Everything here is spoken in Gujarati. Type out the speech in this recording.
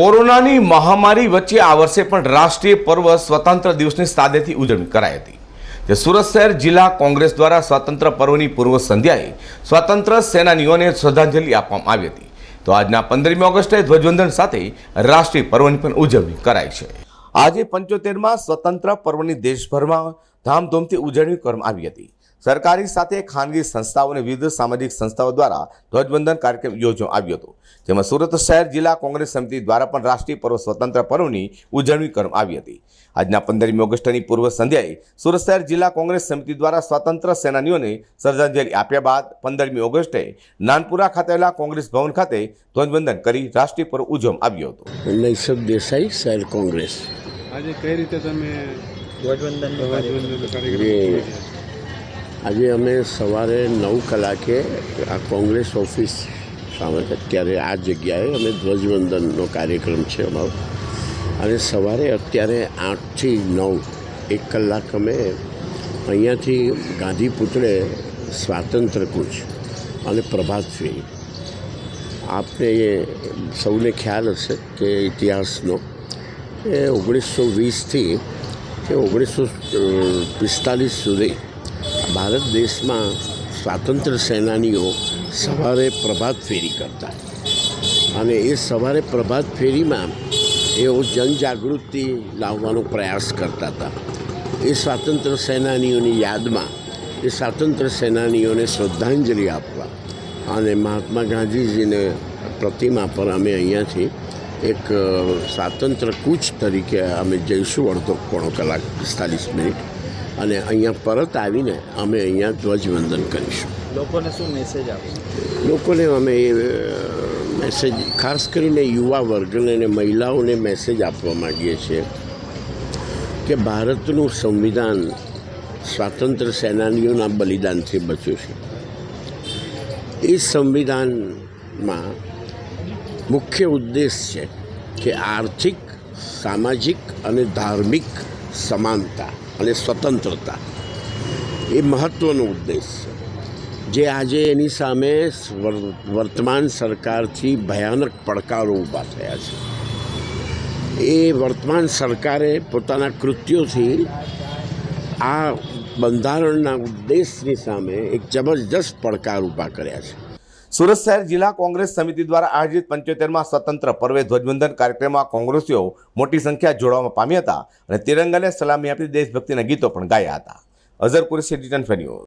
કોરોનાની મહામારી વચ્ચે આ વર્ષે પણ રાષ્ટ્રીય પર્વ સ્વતંત્ર દિવસની સાદેથી ઉજવણી કરાઈ હતી. જે સુરત શહેર જિલ્લા કોંગ્રેસ દ્વારા સ્વતંત્ર પર્વની પૂર્વ સંધ્યાએ સ્વાતંત્ર્ય સેનાનીઓને શ્રદ્ધાંજલિ આપવામાં આવી હતી. તો આજના પંદરમી ઓગસ્ટે ધ્વજવંદન સાથે રાષ્ટ્રીય પર્વની પણ ઉજવણી કરાઈ છે. આજે પંચોતેરમાં સ્વતંત્ર પર્વની દેશભરમાં ધામધૂમથી ઉજવણી કરવામાં આવી હતી. સરકારી સાથે ખાનગી સંસ્થાઓ અને વિવિધ સામાજિક સંસ્થાઓ દ્વારા ધ્વજવંદન કાર્યક્રમ યોજવામાં આવ્યો હતો. જેમાં સુરત શહેર જિલ્લા કોંગ્રેસ સમિતિ દ્વારા પણ રાષ્ટ્રીય પર્વ સ્વતંત્ર પર્વની ઉજવણી કરવામાં આવી હતી. આજના પંદરમી ઓગસ્ટની પૂર્વ સંધ્યાએ સુરત શહેર જિલ્લા કોંગ્રેસ સમિતિ દ્વારા સ્વતંત્ર સેનાનીઓને શ્રદ્ધાંજલિ આપ્યા બાદ પંદરમી ઓગસ્ટે નાનપુરા ખાતે આવેલા કોંગ્રેસ ભવન ખાતે ધ્વજવંદન કરી રાષ્ટ્રીય પર્વ ઉજવવામાં આવ્યો હતો. નૈસબ દેસાઈ શહેર કોંગ્રેસ. આજે કઈ રીતે તમે ધ્વજવંદનનો ધ્વજવંદનનો કાર્યક્રમ એ આજે અમે સવારે નવ કલાકે આ કોંગ્રેસ ઓફિસ સામે અત્યારે આ જગ્યાએ અમે ધ્વજવંદનનો કાર્યક્રમ છે અમારો. અને સવારે અત્યારે આઠથી નવ, એક કલાક અમે અહીંયાથી ગાંધી પુતળે સ્વાતંત્ર્ય કૂચ અને પ્રભાત ફેરી. આપને સૌને ખ્યાલ હશે કે ઇતિહાસનો, એ ઓગણીસો વીસથી કે ઓગણીસો પિસ્તાલીસ સુધી ભારત દેશમાં સ્વાતંત્ર્ય સેનાનીઓ સવારે પ્રભાત ફેરી કરતા. અને એ સવારે પ્રભાત ફેરીમાં એઓ જનજાગૃતિ લાવવાનો પ્રયાસ કરતા હતા. એ સ્વાતંત્ર્ય સેનાનીઓની યાદમાં એ સ્વાતંત્ર્ય સેનાનીઓને શ્રદ્ધાંજલિ આપવા અને મહાત્મા ગાંધીજીને પ્રતિમા પર અમે અહીંયાથી એક સ્વાતંત્ર્ય કૂચ તરીકે અમે જઈશું અડધો પોણો કલાક, પિસ્તાલીસ મિનિટ. અને અહીંયા પરત આવીને અમે અહીંયા ધ્વજવંદન કરીશું. લોકોને શું મેસેજ આપશો? લોકોને અમે એ મેસેજ ખાસ કરીને યુવા વર્ગને અને મહિલાઓને મેસેજ આપવા માગીએ છીએ કે ભારતનું સંવિધાન સ્વાતંત્ર્ય સેનાનીઓના બલિદાનથી બચ્યું છે. એ સંવિધાનમાં મુખ્ય ઉદ્દેશ છે કે આર્થિક સામાજિક અને ધાર્મિક સમાનતા અને સ્વતંત્રતા. એ મહત્ત્વનો ઉદ્દેશ છે. જે આજે એની સામે વર્તમાન સરકારથી ભયાનક પડકારો ઊભા થયા છે. એ વર્તમાન સરકારે પોતાના કૃત્યોથી આ બંધારણના ઉદ્દેશની સામે એક જબરજસ્ત પડકાર ઊભા કર્યા છે. સુરત શહેર જિલ્લા કોંગ્રેસ સમિતિ દ્વારા આયોજિત પંચોતેરમાં સ્વતંત્ર પર્વે ધ્વજવંદન કાર્યક્રમમાં કોંગ્રેસીઓ મોટી સંખ્યા જોડવામાં પામ્યા હતા અને તિરંગાને સલામી આપી દેશભક્તિના ગીતો પણ ગાયા હતા. અઝર કુરેશી, રિટર્ન ફેન્યુ